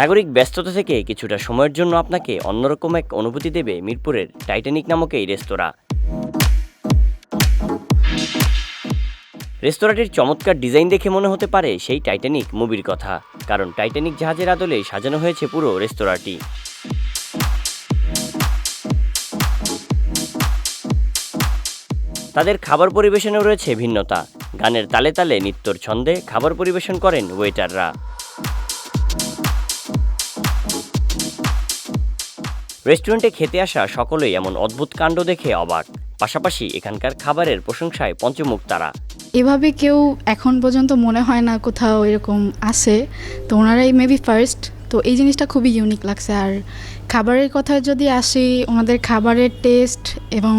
নাগরিক ব্যস্ততা থেকে কিছুটা সময়ের জন্য আপনাকে অন্যরকম এক অনুভূতি দেবে মিরপুরের টাইটানিক নামক এই রেস্তোরাঁ। রেস্তোরাঁটির চমৎকার ডিজাইন দেখে মনে হতে পারে সেই টাইটানিক মুভির কথা, কারণ টাইটানিক জাহাজের আদলে সাজানো হয়েছে পুরো রেস্তোরাঁটি। তাদের খাবার পরিবেশনেও রয়েছে ভিন্নতা। গানের তালে তালে নৃত্যর ছন্দে খাবার পরিবেশন করেন ওয়েটাররা। রেস্টুরেন্টে খেতে আসা সকলেই এমন অদ্ভুত কাণ্ড দেখে অবাক। পাশাপাশি এখানকার খাবারের প্রশংসায় পঞ্চমুখ তারা। এভাবে কেউ এখন পর্যন্ত মনে হয় না কোথাও এরকম আছে। তো ওনারাই মেবি ফার্স্ট তো এই জিনিসটা খুবই ইউনিক লাগছে। আর খাবারের কথায় যদি আসি, ওনাদের খাবারের টেস্ট এবং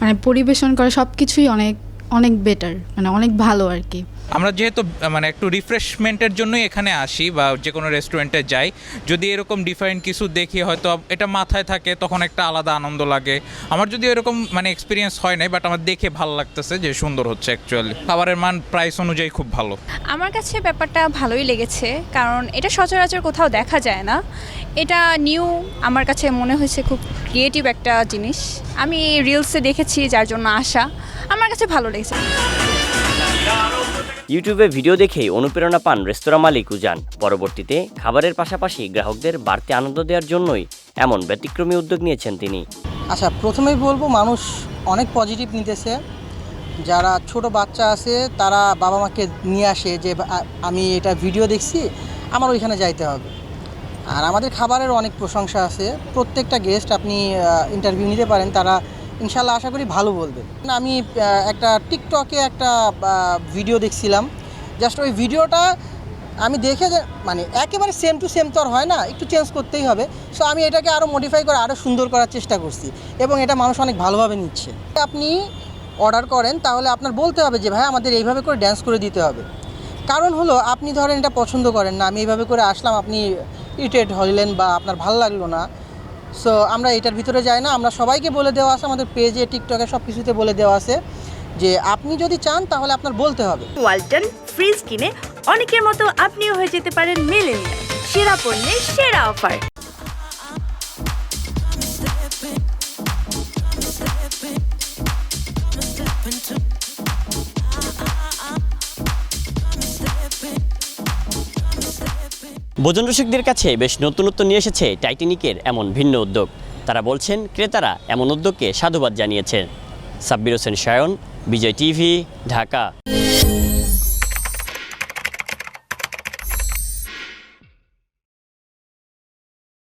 মানে পরিবেশন করা সব কিছুই অনেক অনেক বেটার মানে অনেক ভালো আর কি। আমরা যেহেতু মানে একটু রিফ্রেশমেন্টের জন্যই এখানে আসি বা যে কোনো রেস্টুরেন্টে যাই যদি এরকম ডিফারেন্ট কিছু দেখি হয়তো এটা মাথায় থাকে তখন একটা আলাদা আনন্দ লাগে। আমার যদি এরকম মানে এক্সপিরিয়েন্স হয় নাই বাট আমার দেখে ভালো লাগতেছে যে সুন্দর হচ্ছে অ্যাকচুয়ালি খাবারের মান প্রাইস অনুযায়ী খুব ভালো। আমার কাছে ব্যাপারটা ভালোই লেগেছে কারণ এটা সচরাচর কোথাও দেখা যায় না। এটা নিউ আমার কাছে মনে হয়েছে খুব ক্রিয়েটিভ একটা জিনিস। আমি রিলসে দেখেছি যার জন্য আসা আমার কাছে ভালো লেগেছে। ইউটিউবে ভিডিও দেখেই অনুপ্রেরণা পান রেস্তোরাঁ মালিক উজান। পরবর্তীতে খাবারের পাশাপাশি গ্রাহকদের বাড়তি আনন্দ দেওয়ার জন্যই এমন ব্যতিক্রমী উদ্যোগ নিয়েছেন তিনি। আচ্ছা প্রথমেই বলব মানুষ অনেক পজিটিভ নিতেছে। যারা ছোট বাচ্চা আছে তারা বাবা মাকে নিয়ে আসে যে আমি এটা ভিডিও দেখছি আমার ওইখানে যাইতে হবে। আর আমাদের খাবারের অনেক প্রশংসা আছে। প্রত্যেকটা গেস্ট আপনি ইন্টারভিউ নিতে পারেন তারা ইনশাল্লাহ আশা করি ভালো বলবে। আমি একটা টিকটকে একটা ভিডিও দেখছিলাম। জাস্ট ওই ভিডিওটা আমি দেখে যে মানে একেবারে সেম টু সেম তো আর হয় না, একটু চেঞ্জ করতেই হবে। সো আমি এটাকে আরও মডিফাই করে আরও সুন্দর করার চেষ্টা করছি। এবং এটা মানুষ অনেক ভালোভাবে নিচ্ছে। আপনি অর্ডার করেন, তাহলে আপনার বলতে হবে যে, ভাই, আমাদের এইভাবে করে ড্যান্স করে দিতে হবে। কারণ হলো, আপনি ধরেন এটা পছন্দ করেন না, আমি এইভাবে করে আসলাম, আপনি ইরিটেট হইলেন বা আপনার ভালো লাগল না সো আমরা এটার ভিতরে যাই না আমরা সবাইকে বলে দেওয়া আছে আমাদের পেজে টিকটকে সব কিছুতে বলে দেওয়া আছে যে আপনি যদি চান তাহলে আপনার বলতে হবে। ওয়ালটন ফ্রিজ কিনে অনেকের মতো আপনিও হয়ে যেতে পারেন মেলেনিয়া সেরা পণ্যের সেরা অফার। ভোজন রসিকদের কাছে বেশ নতুনত্ব নিয়ে এসেছে টাইটানিকের এমন ভিন্ন উদ্যোগ। তারা বলছেন, ক্রেতারা এমন উদ্যোগকে সাধুবাদ জানিয়েছেন সাব্বির হোসেন সায়ন, বিজয় টিভি, ঢাকা।